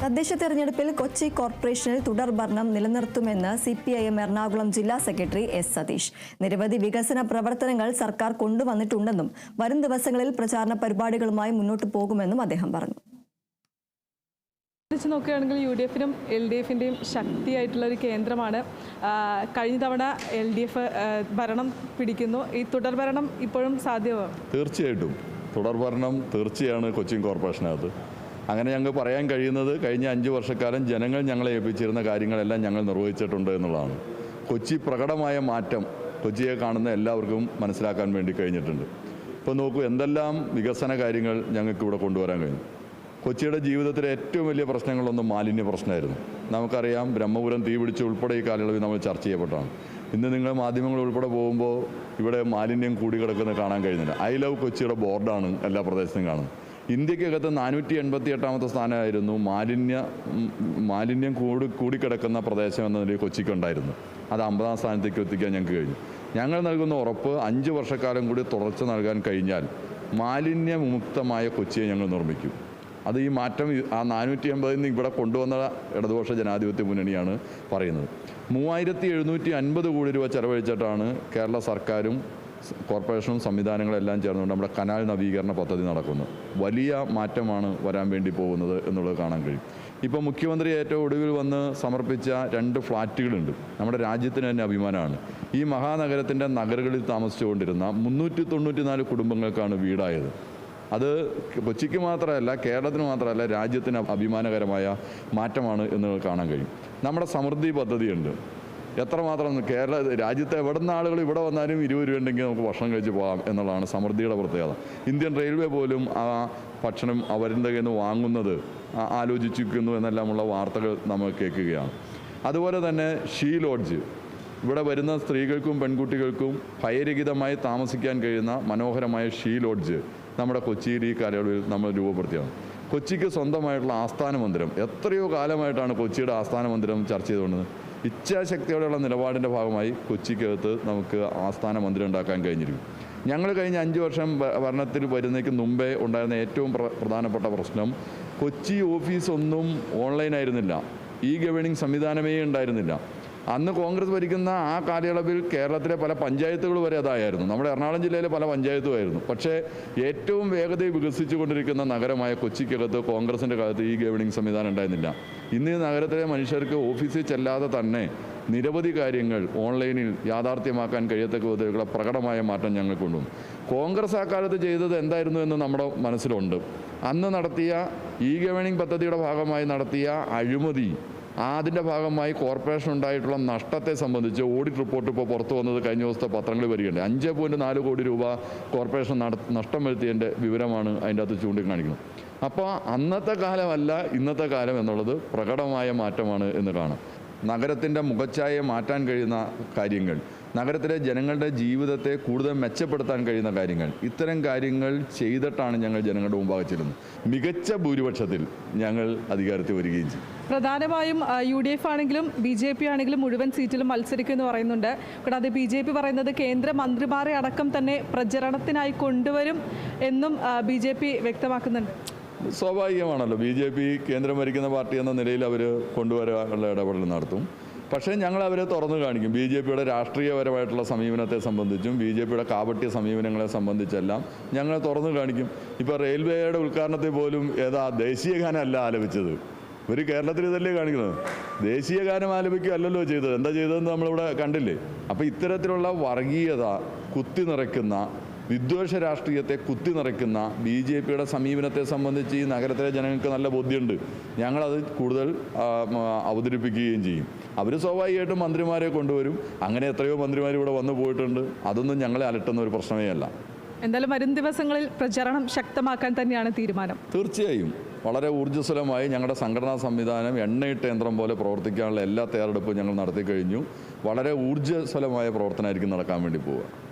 തദ്ദേശ തെരഞ്ഞെടുപ്പിൽ കൊച്ചി കോർപ്പറേഷനിൽ തുടർ ഭരണം നിലനിർത്തുമെന്ന് C P I M Ernakulam ജില്ലാ സെക്രട്ടറി എസ് സതീഷ്. നിരവധി വികസന പ്രവർത്തനങ്ങൾ സർക്കാർ കൊണ്ടുവന്നിട്ടുണ്ടെന്നും വരും ദിവസങ്ങളിൽ പ്രചാരണ പരിപാടികളുമായി മുന്നോട്ട് പോകുമെന്നും അദ്ദേഹം പറഞ്ഞു. വെച്ച് നോക്കുകയാണെങ്കിൽ യു ഡി എഫിനും എൽ ഡി എഫിന്റെയും ശക്തിയായിട്ടുള്ള ഒരു കേന്ദ്രമാണ്. കഴിഞ്ഞ തവണ എൽ ഡി എഫ് ഭരണം പിടിക്കുന്നു. ഈ തുടർഭരണം ഇപ്പോഴും സാധ്യമാണ് തീർച്ചയായിട്ടും. തുടർഭരണം തീർച്ചയാണ് കൊച്ചിൻ കോർപ്പറേഷനകത്ത്. അങ്ങനെ ഞങ്ങൾക്ക് പറയാൻ കഴിയുന്നത് കഴിഞ്ഞ അഞ്ച് വർഷക്കാലം ജനങ്ങൾ ഞങ്ങളെ ഏൽപ്പിച്ചിരുന്ന കാര്യങ്ങളെല്ലാം ഞങ്ങൾ നിർവഹിച്ചിട്ടുണ്ട് എന്നുള്ളതാണ്. കൊച്ചി പ്രകടമായ മാറ്റം കൊച്ചിയെ കാണുന്ന എല്ലാവർക്കും മനസ്സിലാക്കാൻ വേണ്ടി കഴിഞ്ഞിട്ടുണ്ട്. ഇപ്പോൾ നോക്കൂ എന്തെല്ലാം വികസന കാര്യങ്ങൾ ഞങ്ങൾക്ക് ഇവിടെ കൊണ്ടുവരാൻ കഴിഞ്ഞു. കൊച്ചിയുടെ ജീവിതത്തിലെ ഏറ്റവും വലിയ പ്രശ്നങ്ങളൊന്നും മാലിന്യ പ്രശ്നമായിരുന്നു. നമുക്കറിയാം ബ്രഹ്മപുരം തീ പിടിച്ച് ഉൾപ്പെടെ ഈ കാലയളവിൽ നമ്മൾ ചർച്ച ചെയ്യപ്പെട്ടാണ് ഇന്ന് നിങ്ങൾ മാധ്യമങ്ങൾ ഉൾപ്പെടെ പോകുമ്പോൾ ഇവിടെ മാലിന്യം കൂടി കിടക്കുന്നത് കാണാൻ കഴിയുന്നില്ല. ഐ ലവ് കൊച്ചിയുടെ ബോർഡാണ് എല്ലാ പ്രദേശത്തും കാണുന്നത്. ഇന്ത്യക്കകത്ത് നാനൂറ്റി എൺപത്തി എട്ടാമത്തെ സ്ഥാനമായിരുന്നു മാലിന്യ മാലിന്യം കൂടി കൂടിക്കിടക്കുന്ന പ്രദേശം എന്ന നിലയിൽ കൊച്ചിക്കുണ്ടായിരുന്നു അത് അമ്പതാം സ്ഥാനത്തേക്ക് എത്തിക്കാൻ ഞങ്ങൾക്ക് കഴിഞ്ഞു. ഞങ്ങൾ നൽകുന്ന ഉറപ്പ് അഞ്ച് വർഷക്കാലം കൂടി തുടർച്ച നൽകാൻ കഴിഞ്ഞാൽ മാലിന്യമുക്തമായ കൊച്ചിയെ ഞങ്ങൾ നിർമ്മിക്കും. അത് ഈ മാറ്റം ആ നാനൂറ്റി എൺപതിൽ നിന്ന് ഇവിടെ കൊണ്ടുവന്ന ഇടതുപക്ഷ ജനാധിപത്യ മുന്നണിയാണ് പറയുന്നത്. മൂവായിരത്തി എഴുന്നൂറ്റി അൻപത് കോടി രൂപ ചെലവഴിച്ചിട്ടാണ് കേരള സർക്കാരും കോർപ്പറേഷനും സംവിധാനങ്ങളെല്ലാം ചേർന്നുകൊണ്ട് നമ്മുടെ കനാൽ നവീകരണ പദ്ധതി നടക്കുന്നു. വലിയ മാറ്റമാണ് വരാൻ വേണ്ടി പോകുന്നത് എന്നുള്ളത് കാണാൻ കഴിയും. ഇപ്പോൾ മുഖ്യമന്ത്രി ഏറ്റവും ഒടുവിൽ വന്ന് സമർപ്പിച്ച രണ്ട് ഫ്ലാറ്റുകളുണ്ട് നമ്മുടെ രാജ്യത്തിന് തന്നെ അഭിമാനമാണ്. ഈ മഹാനഗരത്തിന്റെ നഗരങ്ങളിൽ താമസിച്ചുകൊണ്ടിരുന്ന മുന്നൂറ്റി തൊണ്ണൂറ്റി നാല് കുടുംബങ്ങൾക്കാണ് വീടായത്. അത് കൊച്ചിക്ക് മാത്രമല്ല കേരളത്തിന് മാത്രമല്ല രാജ്യത്തിന് അഭിമാനകരമായ മാറ്റമാണ് എന്ന് കാണാൻ കഴിയും. നമ്മുടെ സമൃദ്ധി പദ്ധതിയുണ്ട്. എത്രമാത്രം കേരള രാജ്യത്തെ നിന്ന് ആളുകൾ ഇവിടെ വന്നാലും ഇരുപത് രൂപ ഉണ്ടെങ്കിൽ നമുക്ക് ഭക്ഷണം കഴിച്ച് പോകാം എന്നുള്ളതാണ് സമൃദ്ധിയുടെ പ്രത്യേകത. ഇന്ത്യൻ റെയിൽവേ പോലും ആ ഭക്ഷണം അവരുടെ കയ്യിൽ നിന്ന് വാങ്ങുന്നത് ആലോചിച്ചിരിക്കുന്നു എന്നെല്ലാമുള്ള വാർത്തകൾ നമ്മൾ കേൾക്കുകയാണ്. അതുപോലെ തന്നെ ഷീ ലോഡ്ജ്. ഇവിടെ വരുന്ന സ്ത്രീകൾക്കും പെൺകുട്ടികൾക്കും ഭയരഹിതമായി താമസിക്കാൻ കഴിയുന്ന മനോഹരമായ ഷീ ലോഡ്ജ് നമ്മുടെ കൊച്ചിയിൽ ഈ കാലയളവിൽ നമ്മൾ രൂപപ്പെടുത്തിയാണ്. കൊച്ചിക്ക് സ്വന്തമായിട്ടുള്ള ആസ്ഥാന മന്ദിരം. എത്രയോ കാലമായിട്ടാണ് കൊച്ചിയുടെ ആസ്ഥാന മന്ദിരം ചർച്ച ചെയ്തുകൊണ്ടത് ഇച്ഛാശക്തിയോടെയുള്ള നിലപാടിന്റെ ഭാഗമായി കൊച്ചിക്കകത്ത് നമുക്ക് ആസ്ഥാന മന്ദിരം ഉണ്ടാക്കാൻ കഴിഞ്ഞിരിക്കും. ഞങ്ങൾ കഴിഞ്ഞ അഞ്ച് വർഷം ഭരണത്തിൽ വരുന്നതിന് മുമ്പേ ഉണ്ടായിരുന്ന ഏറ്റവും പ്രധാനപ്പെട്ട പ്രശ്നം കൊച്ചി ഓഫീസൊന്നും ഓൺലൈനായിരുന്നില്ല. ഇ ഗവേണിംഗ് സംവിധാനമേ ഉണ്ടായിരുന്നില്ല. അന്ന് കോൺഗ്രസ് ഭരിക്കുന്ന ആ കാലയളവിൽ കേരളത്തിലെ പല പഞ്ചായത്തുകൾ വരെ അതായിരുന്നു. നമ്മുടെ എറണാകുളം ജില്ലയിലെ പല പഞ്ചായത്തുമായിരുന്നു. പക്ഷേ ഏറ്റവും വേഗതയിൽ വികസിച്ചുകൊണ്ടിരിക്കുന്ന നഗരമായ കൊച്ചിക്കകത്ത് കോൺഗ്രസിന്റെ കാലത്ത് ഈ ഗവേണിംഗ് സംവിധാനം ഉണ്ടായിരുന്നില്ല. ഇന്ന് ഈ നഗരത്തിലെ മനുഷ്യർക്ക് ഓഫീസിൽ ചെല്ലാതെ തന്നെ നിരവധി കാര്യങ്ങൾ ഓൺലൈനിൽ യാഥാർത്ഥ്യമാക്കാൻ കഴിയത്തക്ക വിധത്തിലുള്ള പ്രകടമായ മാറ്റം ഞങ്ങൾ കൊണ്ടുവന്നു കോൺഗ്രസ് ആ കാലത്ത് ചെയ്തത് എന്തായിരുന്നു എന്ന് നമ്മുടെ മനസ്സിലുണ്ട്. അന്ന് നടത്തിയ ഇ ഗവേണിംഗ് പദ്ധതിയുടെ ഭാഗമായി നടത്തിയ അഴിമതി അതിന്റെ ഭാഗമായി കോർപ്പറേഷൻ ഉണ്ടായിട്ടുള്ള നഷ്ടത്തെ സംബന്ധിച്ച് ഓഡിറ്റ് റിപ്പോർട്ട് ഇപ്പോൾ പുറത്തു വന്നത് കഴിഞ്ഞ ദിവസത്തെ പത്രങ്ങളിൽ വരികയുണ്ട്. അഞ്ച് പോയിന്റ് നാല് കോടി രൂപ കോർപ്പറേഷൻ നഷ്ടം വരുത്തിയതിന്റെ വിവരമാണ് അതിന്റെ അകത്ത് ചൂണ്ടിക്കാണിക്കുന്നത്. അപ്പോൾ അന്നത്തെ കാലമല്ല ഇന്നത്തെ കാലം എന്നുള്ളത് പ്രകടമായ മാറ്റമാണ് എന്ന് കാണാം. നഗരത്തിന്റെ മുഖച്ഛായ മാറ്റാൻ കഴിയുന്ന കാര്യങ്ങൾ നഗരത്തിലെ ജനങ്ങളുടെ ജീവിതത്തെ കൂടുതൽ മെച്ചപ്പെടുത്താൻ കഴിയുന്ന കാര്യങ്ങൾ ഇത്തരം കാര്യങ്ങൾ ചെയ്തിട്ടാണ് ഞങ്ങൾ ജനങ്ങളുടെ മുമ്പാകെ ചെല്ലുന്നത്. മികച്ച ഭൂരിപക്ഷത്തിൽ ഞങ്ങൾ അധികാരത്തിൽ വരികയും ചെയ്യും. പ്രധാനമായും യു ഡി എഫ് ആണെങ്കിലും ബി ജെ പി ആണെങ്കിലും മുഴുവൻ സീറ്റിലും മത്സരിക്കുമെന്ന് പറയുന്നുണ്ട്. കൂടാതെ ബി ജെ പി പറയുന്നത് കേന്ദ്ര മന്ത്രിമാരെ അടക്കം തന്നെ പ്രചരണത്തിനായി കൊണ്ടുവരും എന്നും ബി ജെ പി വ്യക്തമാക്കുന്നുണ്ട്. സ്വാഭാവികമാണല്ലോ. ബി ജെ പി കേന്ദ്രം ഭരിക്കുന്ന പാർട്ടി എന്ന നിലയിൽ അവർ കൊണ്ടുവരാനുള്ള ഇടപെടൽ നടത്തും. പക്ഷേ ഞങ്ങൾ അവരെ തുറന്നു കാണിക്കും. ബി ജെ പിയുടെ രാഷ്ട്രീയപരമായിട്ടുള്ള സമീപനത്തെ സംബന്ധിച്ചും ബി ജെ പിയുടെ കാപട്യ സമീപനങ്ങളെ സംബന്ധിച്ചെല്ലാം ഞങ്ങൾ തുറന്നു കാണിക്കും. ഇപ്പോൾ റെയിൽവേയുടെ ഉദ്ഘാടനത്തിൽ പോലും ഏതാ ദേശീയ ഗാനമല്ല ആലപിച്ചത്. ഒരു കേരളത്തിൽ ഇതല്ലേ കാണിക്കുന്നത്? ദേശീയ ഗാനം ചെയ്തത്. എന്താ ചെയ്തതെന്ന് നമ്മളിവിടെ കണ്ടില്ലേ? അപ്പോൾ ഇത്തരത്തിലുള്ള വർഗീയത കുത്തി നിറയ്ക്കുന്ന വിദ്വേഷ രാഷ്ട്രീയത്തെ കുത്തി നിറയ്ക്കുന്ന ബി ജെ പിയുടെ സമീപനത്തെ സംബന്ധിച്ച് ഈ നഗരത്തിലെ ജനങ്ങൾക്ക് നല്ല ബോധ്യമുണ്ട്. ഞങ്ങളത് കൂടുതൽ അവതരിപ്പിക്കുകയും ചെയ്യും. അവർ സ്വാഭാവികമായിട്ടും മന്ത്രിമാരെ കൊണ്ടുവരും. അങ്ങനെ എത്രയോ മന്ത്രിമാർ ഇവിടെ വന്നു പോയിട്ടുണ്ട്. അതൊന്നും ഞങ്ങളെ അലട്ടുന്ന ഒരു പ്രശ്നമേ അല്ല. എന്തായാലും വരും ദിവസങ്ങളിൽ പ്രചരണം ശക്തമാക്കാൻ തന്നെയാണ് തീരുമാനം. തീർച്ചയായും. വളരെ ഊർജസ്വലമായി ഞങ്ങളുടെ സംഘടനാ സംവിധാനം എണ്ണയിട്ട യന്ത്രം പോലെ പ്രവർത്തിക്കാനുള്ള എല്ലാ തയ്യാറെടുപ്പും ഞങ്ങൾ നടത്തി കഴിഞ്ഞു വളരെ ഊർജസ്വലമായ പ്രവർത്തനമായിരിക്കും നടക്കാൻ വേണ്ടി പോവുക.